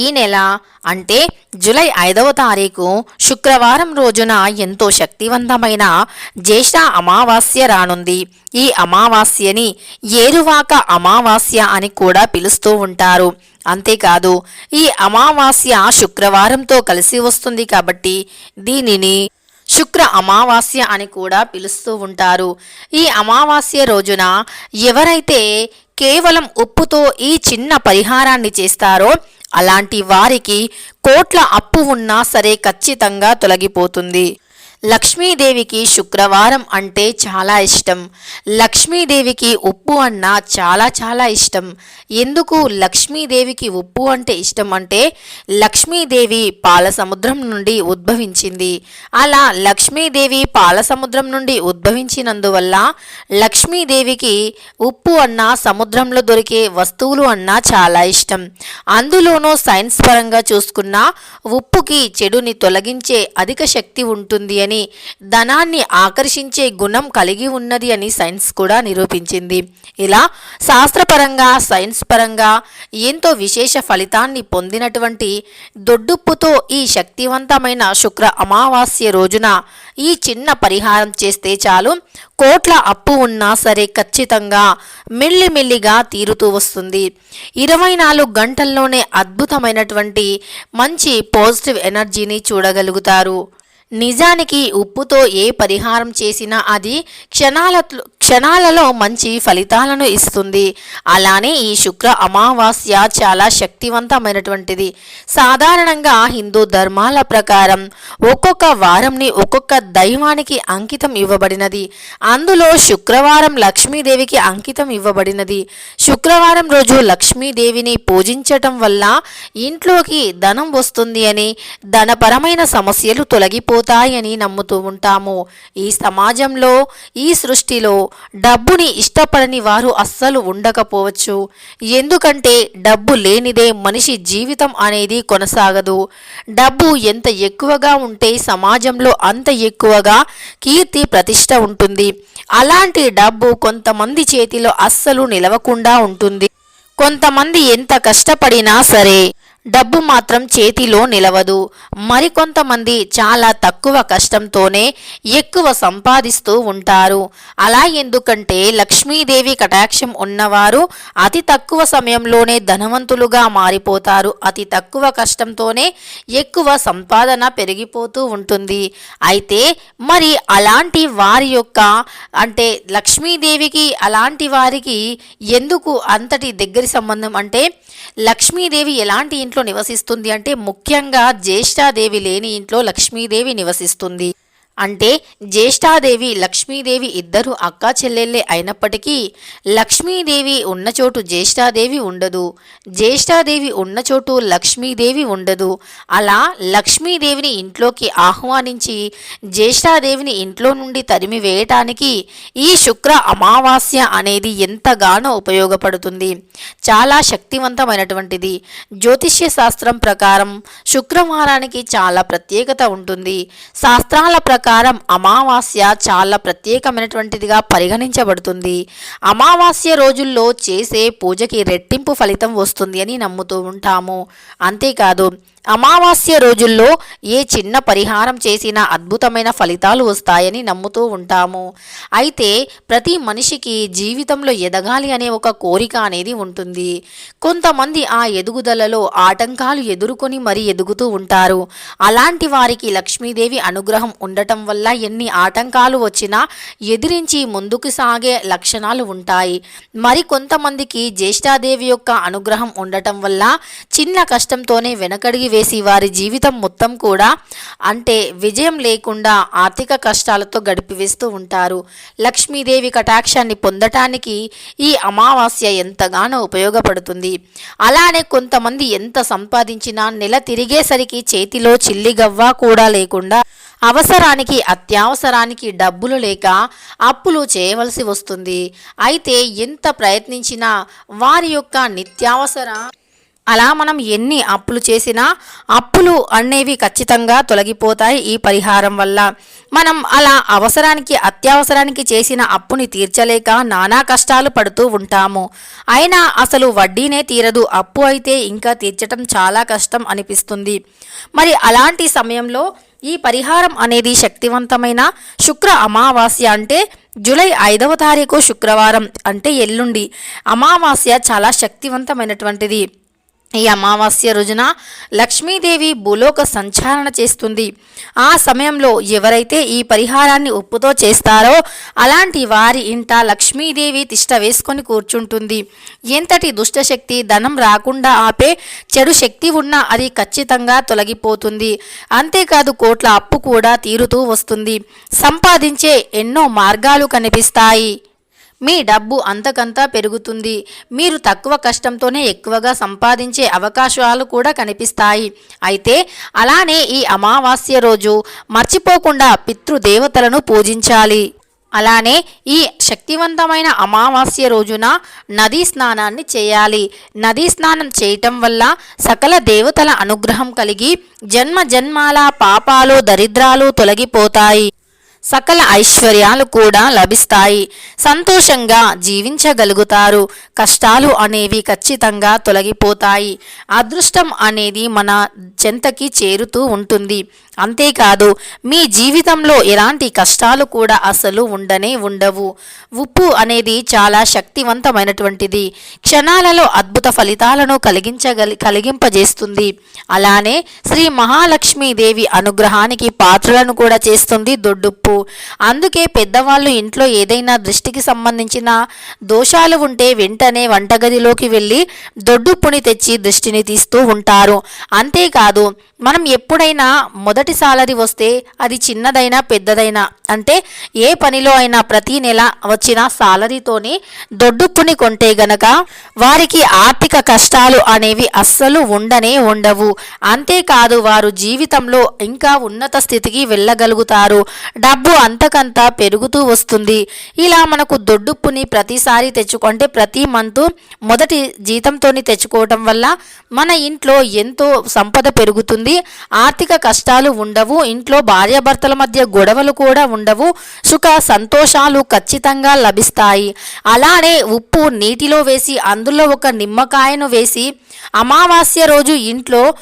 ఈ నెల అంటే జూలై ఐదవ తారీఖు శుక్రవారం రోజున ఎంతో శక్తివంతమైన జ్యేష్ఠ అమావాస్య రానుంది. ఈ అమావాస్యని ఏరువాక అమావాస్య అని కూడా పిలుస్తూ ఉంటారు. అంతేకాదు ఈ అమావాస్య శుక్రవారంతో కలిసి వస్తుంది కాబట్టి దీనిని శుక్ర అమావాస్య అని కూడా పిలుస్తూ ఉంటారు. ఈ అమావాస్య రోజున ఎవరైతే కేవలం ఉప్పుతో ఈ చిన్న పరిహారాన్ని చేస్తారో అలాంటి వారికి కోట్ల అప్పు ఉన్నా సరే ఖచ్చితంగా తొలగిపోతుంది. లక్ష్మీదేవికి శుక్రవారం అంటే చాలా ఇష్టం. లక్ష్మీదేవికి ఉప్పు అన్న చాలా చాలా ఇష్టం. ఎందుకు లక్ష్మీదేవికి ఉప్పు అంటే ఇష్టం అంటే లక్ష్మీదేవి పాల సముద్రం నుండి ఉద్భవించింది. అలా లక్ష్మీదేవి పాల సముద్రం నుండి ఉద్భవించినందువల్ల లక్ష్మీదేవికి ఉప్పు అన్న సముద్రంలో దొరికే వస్తువులు అన్న చాలా ఇష్టం. అందులోనూ సైన్స్ పరంగా చూసుకున్నా ఉప్పుకి చెడుని తొలగించే అధిక శక్తి ఉంటుంది అని ధనాన్ని ఆకర్షించే గుణం కలిగి ఉన్నది అని సైన్స్ కూడా నిరూపించింది. ఇలా శాస్త్రపరంగా సైన్స్ పరంగా ఎంతో విశేష ఫలితాన్ని పొందినటువంటి దొడ్డుప్పుతో ఈ శక్తివంతమైన శుక్ర అమావాస్య రోజున ఈ చిన్న పరిహారం చేస్తే చాలు. కోట్ల అప్పు ఉన్నా సరే ఖచ్చితంగా మెల్లిమెల్లిగా తీరుతూ వస్తుంది. ఇరవై నాలుగు గంటల్లోనే అద్భుతమైనటువంటి మంచి పాజిటివ్ ఎనర్జీని చూడగలుగుతారు. నిజానికి ఉప్పుతో ఏ పరిహారం చేసినా అది క్షణాల క్షణాలలో మంచి ఫలితాలను ఇస్తుంది. అలానే ఈ శుక్ర అమావాస్య చాలా శక్తివంతమైనటువంటిది. సాధారణంగా హిందూ ధర్మాల ప్రకారం ఒక్కొక్క వారంని ఒక్కొక్క దైవానికి అంకితం ఇవ్వబడినది. అందులో శుక్రవారం లక్ష్మీదేవికి అంకితం ఇవ్వబడినది. శుక్రవారం రోజు లక్ష్మీదేవిని పూజించటం వల్ల ఇంట్లోకి ధనం వస్తుంది అని ధనపరమైన సమస్యలు పోతాయని నమ్ముతూ ఉంటాము. ఈ సమాజంలో ఈ సృష్టిలో డబ్బుని ఇష్టపడని వారు అస్సలు ఉండకపోవచ్చు. ఎందుకంటే డబ్బు లేనిదే మనిషి జీవితం అనేది కొనసాగదు. డబ్బు ఎంత ఎక్కువగా ఉంటే సమాజంలో అంత ఎక్కువగా కీర్తి ప్రతిష్ట ఉంటుంది. అలాంటి డబ్బు కొంతమంది చేతిలో అస్సలు నిలవకుండా ఉంటుంది. కొంతమంది ఎంత కష్టపడినా సరే డబ్బు మాత్రం చేతిలో నిలవదు. మరికొంతమంది చాలా తక్కువ కష్టంతోనే ఎక్కువ సంపాదిస్తూ ఉంటారు. అలా ఎందుకంటే లక్ష్మీదేవి కటాక్షం ఉన్నవారు అతి తక్కువ సమయంలోనే ధనవంతులుగా మారిపోతారు. అతి తక్కువ కష్టంతోనే ఎక్కువ సంపాదన పెరిగిపోతూ ఉంటుంది. అయితే మరి అలాంటి వారి యొక్క అంటే లక్ష్మీదేవికి అలాంటి వారికి ఎందుకు అంతటి దగ్గరి సంబంధం? అంటే లక్ష్మీదేవి ఎలాంటి ఇంట్లో నివసిస్తుంది అంటే ముఖ్యంగా జ్యేష్ఠాదేవి లేని ఇంట్లో లక్ష్మీదేవి నివసిస్తుంది. అంటే జ్యేష్ఠాదేవి లక్ష్మీదేవి ఇద్దరు అక్కా చెల్లెళ్ళే అయినప్పటికీ లక్ష్మీదేవి ఉన్న చోటు జ్యేష్ఠాదేవి ఉండదు. జ్యేష్ఠాదేవి ఉన్న చోటు లక్ష్మీదేవి ఉండదు. అలా లక్ష్మీదేవిని ఇంట్లోకి ఆహ్వానించి జ్యేష్ఠాదేవిని ఇంట్లో నుండి తరిమి వేయటానికి ఈ శుక్ర అమావాస్య అనేది ఎంతగానో ఉపయోగపడుతుంది. చాలా శక్తివంతమైనటువంటిది. జ్యోతిష్య శాస్త్రం ప్రకారం శుక్రవారానికి చాలా ప్రత్యేకత ఉంటుంది. శాస్త్రాల ప్రకారం ప్రకారం అమావాస్య చాలా ప్రత్యేకమైనటువంటిదిగా పరిగణించబడుతుంది. అమావాస్య రోజుల్లో చేసే పూజకి రెట్టింపు ఫలితం వస్తుంది అని నమ్ముతూ ఉంటాము. అంతేకాదు అమావాస్య రోజుల్లో ఏ చిన్న పరిహారం చేసినా అద్భుతమైన ఫలితాలు వస్తాయని నమ్ముతూ ఉంటాము. అయితే ప్రతి మనిషికి జీవితంలో ఎదగాలి అనే ఒక కోరిక అనేది ఉంటుంది. కొంతమంది ఆ ఎదుగుదలలో ఆటంకాలు ఎదుర్కొని మరీ ఎదుగుతూ ఉంటారు. అలాంటి వారికి లక్ష్మీదేవి అనుగ్రహం ఉండటం వల్ల ఎన్ని ఆటంకాలు వచ్చినా ఎదిరించి ముందుకు సాగే లక్షణాలు ఉంటాయి. మరి కొంతమందికి జ్యేష్ఠాదేవి యొక్క అనుగ్రహం ఉండటం వల్ల చిన్న కష్టంతోనే వెనకడిగి వేసి వారి జీవితం మొత్తం కూడా అంటే విజయం లేకుండా ఆర్థిక కష్టాలతో గడిపివేస్తూ ఉంటారు. లక్ష్మీదేవి కటాక్షాన్ని పొందటానికి ఈ అమావాస్య ఎంతగానో ఉపయోగపడుతుంది. అలానే కొంతమంది ఎంత సంపాదించినా నెల తిరిగేసరికి చేతిలో చిల్లిగవ్వా కూడా లేకుండా అవసరానికి అత్యవసరానికి డబ్బులు లేక అప్పులు చేయవలసి వస్తుంది. అయితే ఎంత ప్రయత్నించినా వారి యొక్క నిత్యావసర అలా మనం ఎన్ని అప్పులు చేసినా అప్పులు అనేవి ఖచ్చితంగా తొలగిపోతాయి ఈ పరిహారం వల్ల. మనం అలా అవసరానికి అత్యవసరానికి చేసిన అప్పుని తీర్చలేక నానా కష్టాలు పడుతూ ఉంటాము. అయినా అసలు వడ్డీనే తీరదు. అప్పు అయితే ఇంకా తీర్చటం చాలా కష్టం అనిపిస్తుంది. మరి అలాంటి సమయంలో ఈ పరిహారం అనేది శక్తివంతమైన శుక్ర అమావాస్య అంటే జూలై ఐదవ తారీఖు శుక్రవారం అంటే ఎల్లుండి. అమావాస్య చాలా శక్తివంతమైనటువంటిది. ఈ అమావాస్య రోజున లక్ష్మీదేవి భూలోక సంచారణ చేస్తుంది. ఆ సమయంలో ఎవరైతే ఈ పరిహారాన్ని ఉప్పుతో చేస్తారో అలాంటి వారి ఇంట లక్ష్మీదేవి తిష్ట వేసుకొని కూర్చుంటుంది. ఎంతటి దుష్టశక్తి ధనం రాకుండా ఆపే చెడు శక్తి ఉన్నా అది ఖచ్చితంగా తొలగిపోతుంది. అంతేకాదు కోట్ల అప్పు కూడా తీరుతూ వస్తుంది. సంపాదించే ఎన్నో మార్గాలు కనిపిస్తాయి. మీ డబ్బు అంతకంతా పెరుగుతుంది. మీరు తక్కువ కష్టంతోనే ఎక్కువగా సంపాదించే అవకాశాలు కూడా కనిపిస్తాయి. అయితే అలానే ఈ అమావాస్య రోజు మర్చిపోకుండా పితృదేవతలను పూజించాలి. అలానే ఈ శక్తివంతమైన అమావాస్య రోజున నదీ స్నానాన్ని చేయాలి. నదీ స్నానం చేయటం వల్ల సకల దేవతల అనుగ్రహం కలిగి జన్మ జన్మాల పాపాలు దరిద్రాలు తొలగిపోతాయి. సకల ఐశ్వర్యాలు కూడా లభిస్తాయి. సంతోషంగా జీవించగలుగుతారు. కష్టాలు అనేవి ఖచ్చితంగా తొలగిపోతాయి. అదృష్టం అనేది మన చెంతకి చేరుతూ ఉంటుంది. అంతేకాదు మీ జీవితంలో ఎలాంటి కష్టాలు కూడా అసలు ఉండనే ఉండవు. ఉప్పు అనేది చాలా శక్తివంతమైనటువంటిది. క్షణాలలో అద్భుత ఫలితాలను కలిగించగలి కలిగింపజేస్తుంది. అలానే శ్రీ మహాలక్ష్మీదేవి అనుగ్రహానికి పాత్రలను కూడా చేస్తుంది దొడ్డుప్పు. అందుకే పెద్దవాళ్ళు ఇంట్లో ఏదైనా దృష్టికి సంబంధించిన దోషాలు ఉంటే వెంటనే వంటగదిలోకి వెళ్ళి దొడ్డుప్పుని తెచ్చి దృష్టిని తీస్తూ ఉంటారు. అంతేకాదు మనం ఎప్పుడైనా మొదటి సాలరీ వస్తే అది చిన్నదైనా పెద్దదైనా అంటే ఏ పనిలో అయినా ప్రతి నెల వచ్చిన సాలరీతోనే దొడ్డుప్పుని కొంటే గనక వారికి ఆర్థిక కష్టాలు అనేవి అస్సలు ఉండనే ఉండవు. అంతేకాదు వారు జీవితంలో ఇంకా ఉన్నత స్థితికి వెళ్ళగలుగుతారు. డబ్బు అంతకంతా పెరుగుతూ వస్తుంది. ఇలా మనకు దొడ్డుప్పుని ప్రతిసారి తెచ్చుకుంటే ప్రతి మంత్ మొదటి జీతంతోని తెచ్చుకోవటం వల్ల మన ఇంట్లో ఎంతో సంపద పెరుగుతుంది. ఆర్థిక కష్టాలు ఉండవు. ఇంట్లో భార్యాభర్తల మధ్య గొడవలు కూడా ఉండవు. సుఖ సంతోషాలు ఖచ్చితంగా లభిస్తాయి. అలానే ఉప్పు నీటిలో వేసి అందులో ఒక నిమ్మకాయను వేసి అమావాస్య రోజు ఇంట్లో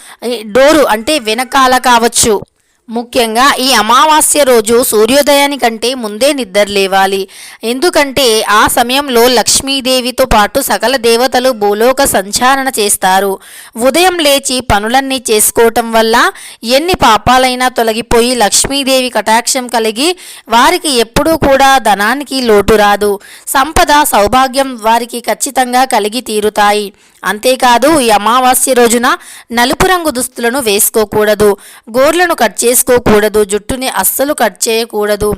డోరు అంటే వెనకాల కావచ్చు. ముఖ్యంగా ఈ అమావాస్య రోజు సూర్యోదయానికంటే ముందే నిద్ర లేవాలి. ఎందుకంటే ఆ సమయంలో లక్ష్మీదేవితో పాటు సకల దేవతలు భూలోక సంచారణ చేస్తారు. ఉదయం లేచి పనులన్నీ చేసుకోవటం వల్ల ఎన్ని పాపాలైనా తొలగిపోయి లక్ష్మీదేవి కటాక్షం కలిగి వారికి ఎప్పుడూ కూడా ధనానికి లోటు రాదు. సంపద సౌభాగ్యం వారికి ఖచ్చితంగా కలిగి తీరుతాయి. అంతేకాదు ఈ అమావాస్య రోజున నలుపు రంగు దుస్తులను వేసుకోకూడదు. గోర్లను కట్ చేసుకోకూడదు. జుట్టుని అస్సలు కట్ చేయకూడదు.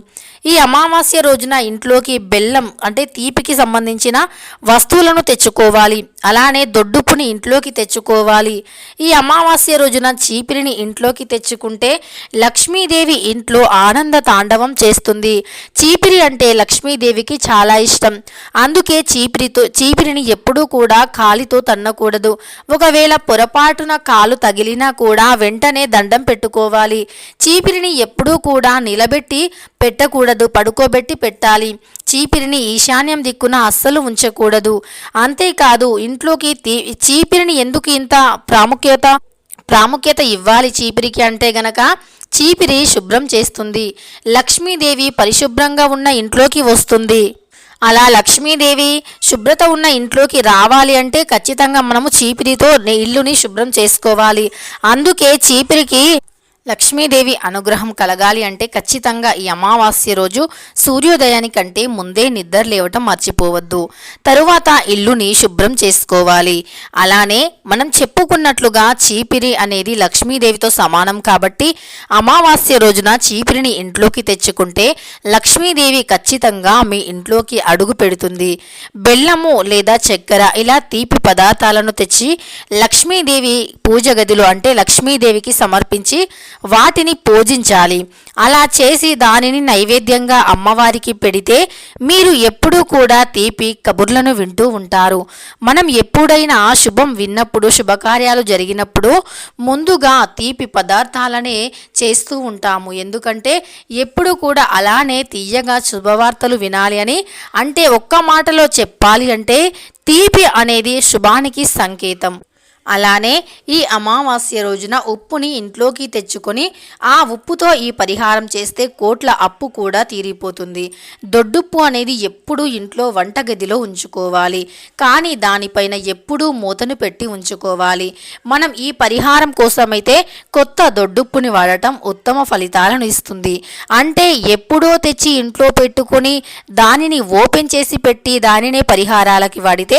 ఈ అమావాస్య రోజున ఇంట్లోకి బెల్లం అంటే తీపికి సంబంధించిన వస్తువులను తెచ్చుకోవాలి. అలానే దొడ్డుపుని ఇంట్లోకి తెచ్చుకోవాలి. ఈ అమావాస్య రోజున చీపిరిని ఇంట్లోకి తెచ్చుకుంటే లక్ష్మీదేవి ఇంట్లో ఆనంద తాండవం చేస్తుంది. చీపిరి అంటే లక్ష్మీదేవికి చాలా ఇష్టం. అందుకే చీపిరితో చీపిరిని ఎప్పుడూ కూడా కాలితో తన్నకూడదు. ఒకవేళ పొరపాటున కాలు తగిలినా కూడా వెంటనే దండం పెట్టుకోవాలి. చీపిరిని ఎప్పుడూ కూడా నిలబెట్టి పెట్టకూడదు పడుకోబెట్టి పెట్టాలి. చీపిరిని ఈశాన్యం దిక్కున అస్సలు ఉంచకూడదు. అంతేకాదు ఇంట్లోకి తీ- చీపిరిని ఎందుకు ఇంత ప్రాముఖ్యత ప్రాముఖ్యత ఇవ్వాలి చీపిరికి అంటే గనక చీపిరి శుభ్రం చేస్తుంది. లక్ష్మీదేవి పరిశుభ్రంగా ఉన్న ఇంట్లోకి వస్తుంది. అలా లక్ష్మీదేవి శుభ్రత ఉన్న ఇంట్లోకి రావాలి అంటే ఖచ్చితంగా మనము చీపిరితో ఇల్లుని శుభ్రం చేసుకోవాలి. అందుకే చీపిరికి లక్ష్మీదేవి అనుగ్రహం కలగాలి అంటే ఖచ్చితంగా ఈ అమావాస్య రోజు సూర్యోదయానికంటే ముందే నిద్ర లేవటం మర్చిపోవద్దు. తరువాత ఇల్లుని శుభ్రం చేసుకోవాలి. అలానే మనం చెప్పుకున్నట్లుగా చీపిరి అనేది లక్ష్మీదేవితో సమానం కాబట్టి అమావాస్య రోజున చీపిరిని ఇంట్లోకి తెచ్చుకుంటే లక్ష్మీదేవి ఖచ్చితంగా మీ ఇంట్లోకి అడుగు పెడుతుంది. బెల్లము లేదా చక్కెర ఇలా తీపి పదార్థాలను తెచ్చి లక్ష్మీదేవి పూజ గదిలో అంటే లక్ష్మీదేవికి సమర్పించి వాటిని పూజించాలి. అలా చేసి దానిని నైవేద్యంగా అమ్మవారికి పెడితే మీరు ఎప్పుడూ కూడా తీపి కబుర్లను వింటూ ఉంటారు. మనం ఎప్పుడైనా శుభం విన్నప్పుడు శుభకార్యాలు జరిగినప్పుడు ముందుగా తీపి పదార్థాలనే చేస్తూ ఉంటాము. ఎందుకంటే ఎప్పుడు కూడా అలానే తీయగా శుభవార్తలు వినాలి అని అంటే ఒక్క మాటలో చెప్పాలి అంటే తీపి అనేది శుభానికి సంకేతం. అలానే ఈ అమావాస్య రోజున ఉప్పుని ఇంట్లోకి తెచ్చుకొని ఆ ఉప్పుతో ఈ పరిహారం చేస్తే కోట్ల అప్పు కూడా తీరిపోతుంది. దొడ్డుప్పు అనేది ఎప్పుడూ ఇంట్లో వంటగదిలో ఉంచుకోవాలి. కానీ దానిపైన ఎప్పుడూ మూతను పెట్టి ఉంచుకోవాలి. మనం ఈ పరిహారం కోసమైతే కొత్త దొడ్డుప్పుని వాడటం ఉత్తమ ఫలితాలను ఇస్తుంది. అంటే ఎప్పుడో తెచ్చి ఇంట్లో పెట్టుకొని దానిని ఓపెన్ చేసి పెట్టి దానినే పరిహారాలకి వాడితే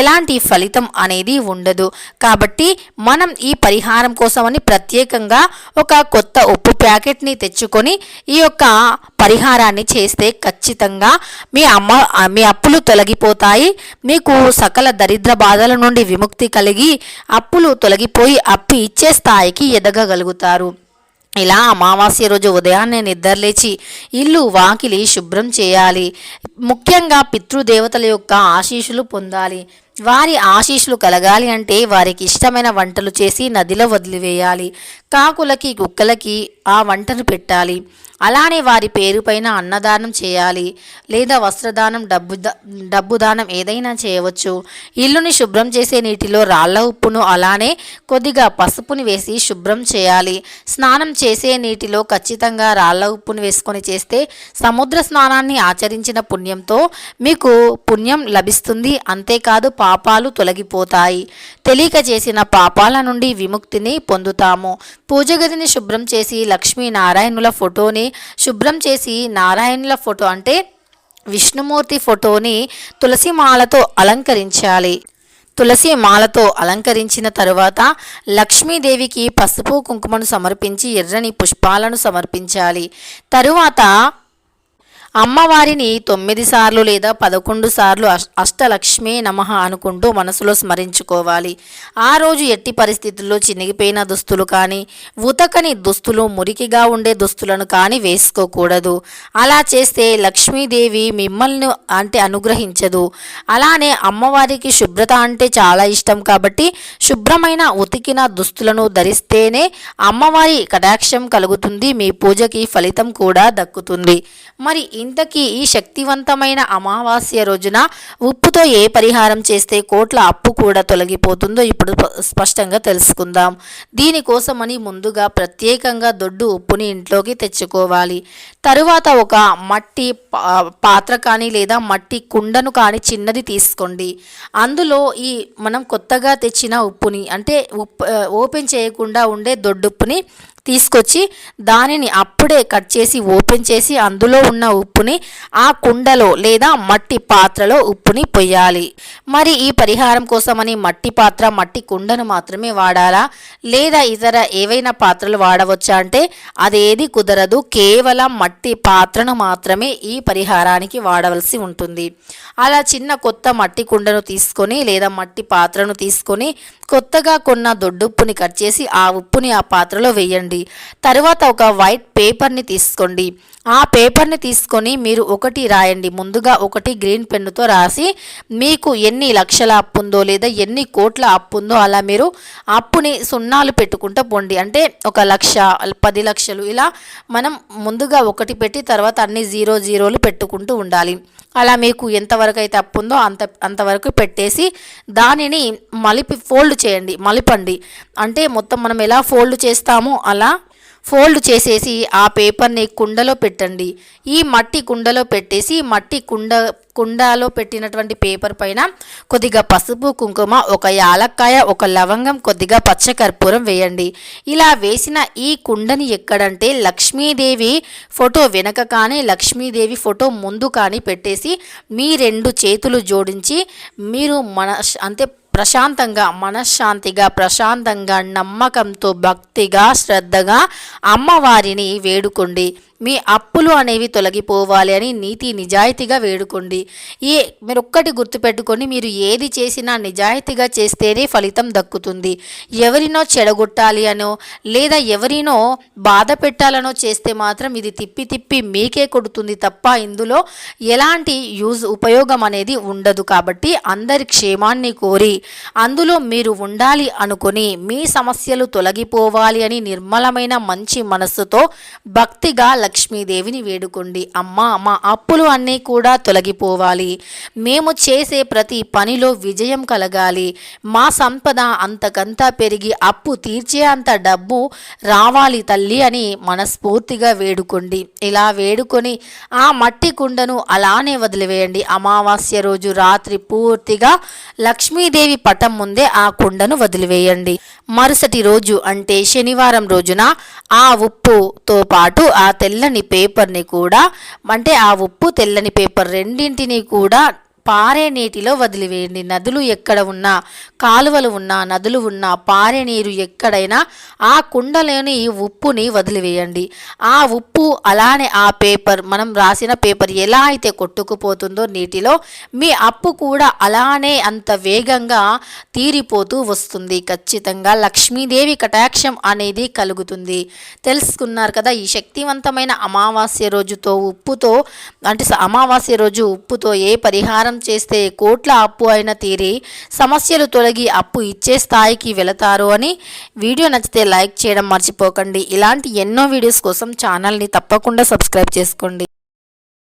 ఎలాంటి ఫలితం అనేది ఉండదు. కాబట్టి మనం ఈ పరిహారం కోసమని ప్రత్యేకంగా ఒక కొత్త ఉప్పు ప్యాకెట్ని తెచ్చుకొని ఈ యొక్క పరిహారాన్ని చేస్తే ఖచ్చితంగా మీ అమ్మ మీ అప్పులు తొలగిపోతాయి. మీకు సకల దరిద్ర బాధల నుండి విముక్తి కలిగి అప్పులు తొలగిపోయి అప్పు ఇచ్చే స్థాయికి ఎదగగలుగుతారు. ఇలా అమావాస్య రోజు ఉదయాన్నే నిద్రలేచి ఇల్లు వాకిలి శుభ్రం చేయాలి. ముఖ్యంగా పితృదేవతల యొక్క ఆశీస్సులు పొందాలి. వారి ఆశీస్సులు కలగాలి అంటే వారికి ఇష్టమైన వంటలు చేసి నదిలో వదిలివేయాలి. కాకులకి కుక్కలకి ఆ వంటను పెట్టాలి. అలానే వారి పేరుపైన అన్నదానం చేయాలి లేదా వస్త్రదానం డబ్బు ద- డబ్బు దానం ఏదైనా చేయవచ్చు. ఇల్లుని శుభ్రం చేసే నీటిలో రాళ్ళ ఉప్పును అలానే కొద్దిగా పసుపుని వేసి శుభ్రం చేయాలి. స్నానం చేసే నీటిలో ఖచ్చితంగా రాళ్ళ ఉప్పును వేసుకొని చేస్తే సముద్ర స్నానాన్ని ఆచరించిన పుణ్యంతో మీకు పుణ్యం లభిస్తుంది. అంతేకాదు పాపాలు తొలగిపోతాయి. తెలియక చేసిన పాపాల నుండి విముక్తిని పొందుతాము. పూజ గదిని శుభ్రం చేసి లక్ష్మీ నారాయణుల ఫోటోని శుభ్రం చేసి నారాయణుల ఫోటో అంటే విష్ణుమూర్తి ఫోటోని తులసి మాలతో అలంకరించాలి. తులసి మాలతో అలంకరించిన తరువాత లక్ష్మీదేవికి పసుపు కుంకుమను సమర్పించి ఎర్రని పుష్పాలను సమర్పించాలి. తరువాత అమ్మవారిని తొమ్మిది సార్లు లేదా పదకొండు సార్లు అష్- అష్టలక్ష్మీ నమః అనుకుంటూ మనసులో స్మరించుకోవాలి. ఆ రోజు ఎట్టి పరిస్థితుల్లో చినిగిపోయిన దుస్తులు కానీ ఉతకని దుస్తులు మురికిగా ఉండే దుస్తులను కానీ వేసుకోకూడదు. అలా చేస్తే లక్ష్మీదేవి మిమ్మల్ని అంటే అనుగ్రహించదు. అలానే అమ్మవారికి శుభ్రత అంటే చాలా ఇష్టం కాబట్టి శుభ్రమైన ఉతికిన దుస్తులను ధరిస్తేనే అమ్మవారి కటాక్షం కలుగుతుంది మీ పూజకి ఫలితం కూడా దక్కుతుంది. మరి ఇంతకీ ఈ శక్తివంతమైన అమావాస్య రోజున ఉప్పుతో ఏ పరిహారం చేస్తే కోట్ల అప్పు కూడా తొలగిపోతుందో ఇప్పుడు స్పష్టంగా తెలుసుకుందాం. దీనికోసమని ముందుగా ప్రత్యేకంగా దొడ్డు ఉప్పుని ఇంట్లోకి తెచ్చుకోవాలి. తరువాత ఒక మట్టి పాత్ర కానీ లేదా మట్టి కుండను కానీ చిన్నది తీసుకోండి. అందులో ఈ మనం కొత్తగా తెచ్చిన ఉప్పుని అంటే ఉప్పు ఓపెన్ చేయకుండా ఉండే దొడ్డుప్పుని తీసుకొచ్చి దానిని అప్పుడే కట్ చేసి ఓపెన్ చేసి అందులో ఉన్న ఉప్పుని ఆ కుండలో లేదా మట్టి పాత్రలో ఉప్పుని పొయ్యాలి. మరి ఈ పరిహారం కోసమని మట్టి పాత్ర మట్టి కుండను మాత్రమే వాడాలా? లేదా ఇతర ఏవైనా పాత్రలు వాడవచ్చా అంటే అదేది కుదరదు. కేవలం మట్టి పాత్రను మాత్రమే ఈ పరిహారానికి వాడవలసి ఉంటుంది. అలా చిన్న కొత్త మట్టి కుండను తీసుకొని లేదా మట్టి పాత్రను తీసుకొని కొత్తగా కొన్న దొడ్డుప్పుని కట్ చేసి ఆ ఉప్పుని ఆ పాత్రలో వేయండి. తర్వాత ఒక వైట్ పేపర్ని తీసుకోండి. ఆ పేపర్ని తీసుకొని మీరు ఒకటి రాయండి. ముందుగా ఒకటి గ్రీన్ పెన్నుతో రాసి మీకు ఎన్ని లక్షల అప్పు ఉందో లేదా ఎన్ని కోట్ల అప్పు ఉందో అలా మీరు అప్పుని సున్నాలు పెట్టుకుంటూ పోండి. అంటే ఒక లక్ష పది లక్షలు ఇలా మనం ముందుగా ఒకటి పెట్టి తర్వాత అన్ని జీరో జీరోలు పెట్టుకుంటూ ఉండాలి. అలా మీకు ఎంతవరకు అయితే అప్పు ఉందో అంత అంతవరకు పెట్టేసి దానిని మలిపి ఫోల్డ్ చేయండి మలిపండి. అంటే మొత్తం మనం ఎలా ఫోల్డ్ చేస్తామో అలా ఫోల్డ్ చేసేసి ఆ పేపర్ని కుండలో పెట్టండి. ఈ మట్టి కుండలో పెట్టేసి మట్టి కుండ కుండలో పెట్టినటువంటి పేపర్ పైన కొద్దిగా పసుపు కుంకుమ ఒక యాలక్కాయ ఒక లవంగం కొద్దిగా పచ్చకర్పూరం వేయండి. ఇలా వేసిన ఈ కుండని ఎక్కడంటే లక్ష్మీదేవి ఫోటో వెనక కానీ లక్ష్మీదేవి ఫోటో ముందు కానీ పెట్టేసి మీ రెండు చేతులు జోడించి మీరు మన అంటే ప్రశాంతంగా మనశ్శాంతిగా ప్రశాంతంగా నమ్మకంతో భక్తిగా శ్రద్ధగా అమ్మవారిని వేడుకోండి. మీ అప్పులు అనేవి తొలగిపోవాలి అని నీతి నిజాయితీగా వేడుకోండి. ఈ మీరు ఒక్కటి గుర్తుపెట్టుకొని మీరు ఏది చేసినా నిజాయితీగా చేస్తేనే ఫలితం దక్కుతుంది. ఎవరినో చెడగొట్టాలి అనో లేదా ఎవరినో బాధ పెట్టాలనో చేస్తే మాత్రం ఇది తిప్పి తిప్పి మీకే కొడుతుంది తప్ప ఇందులో ఎలాంటి యూజ్ ఉపయోగం అనేది ఉండదు. కాబట్టి అందరి క్షేమాన్ని కోరి అందులో మీరు ఉండాలి అనుకుని మీ సమస్యలు తొలగిపోవాలి అని నిర్మలమైన మంచి మనస్సుతో భక్తిగా లక్ష్మీదేవిని వేడుకోండి. అమ్మా మా అప్పులు అన్నీ కూడా తొలగిపోవాలి. మేము చేసే ప్రతి పనిలో విజయం కలగాలి. మా సంపద అంతకంతా పెరిగి అప్పు తీర్చే అంత డబ్బు రావాలి తల్లి అని మనస్ఫూర్తిగా వేడుకోండి. ఇలా వేడుకొని ఆ మట్టి కుండను అలానే వదిలివేయండి. అమావాస్య రోజు రాత్రి పూర్తిగా లక్ష్మీదేవి పటం ముందే ఆ కుండను వదిలివేయండి. మరుసటి రోజు అంటే శనివారం రోజున ఆ ఉప్పుతో పాటు ఆ తెల్లని పేపర్ని కూడా అంటే ఆ ఉప్పు తెల్లని పేపర్ రెండింటిని కూడా పారే నీటిలో వదిలివేయండి. నదులు ఎక్కడ ఉన్నా కాలువలు ఉన్నా నదులు ఉన్నా పారే నీరు ఎక్కడైనా ఆ కుండలోని ఉప్పుని వదిలివేయండి. ఆ ఉప్పు అలానే ఆ పేపర్ మనం రాసిన పేపర్ ఎలా అయితే కొట్టుకుపోతుందో నీటిలో మీ అప్పు కూడా అలానే అంత వేగంగా తీరిపోతూ వస్తుంది. ఖచ్చితంగా లక్ష్మీదేవి కటాక్షం అనేది కలుగుతుంది. తెలుసుకున్నారు కదా ఈ శక్తివంతమైన అమావాస్య రోజుతో ఉప్పుతో అంటే అమావాస్య రోజు ఉప్పుతో ఏ పరిహారం చేస్తే కోట్ల అప్పు అయినా తీరి సమస్యలు తొలగి అప్పు ఇచ్చే స్థాయికి వెళతారు అని వీడియో నచ్చితే లైక్ చేయడం మర్చిపోకండి. ఇలాంటి ఎన్నో వీడియోస్ కోసం ఛానల్ని తప్పకుండా సబ్స్క్రైబ్ చేసుకోండి.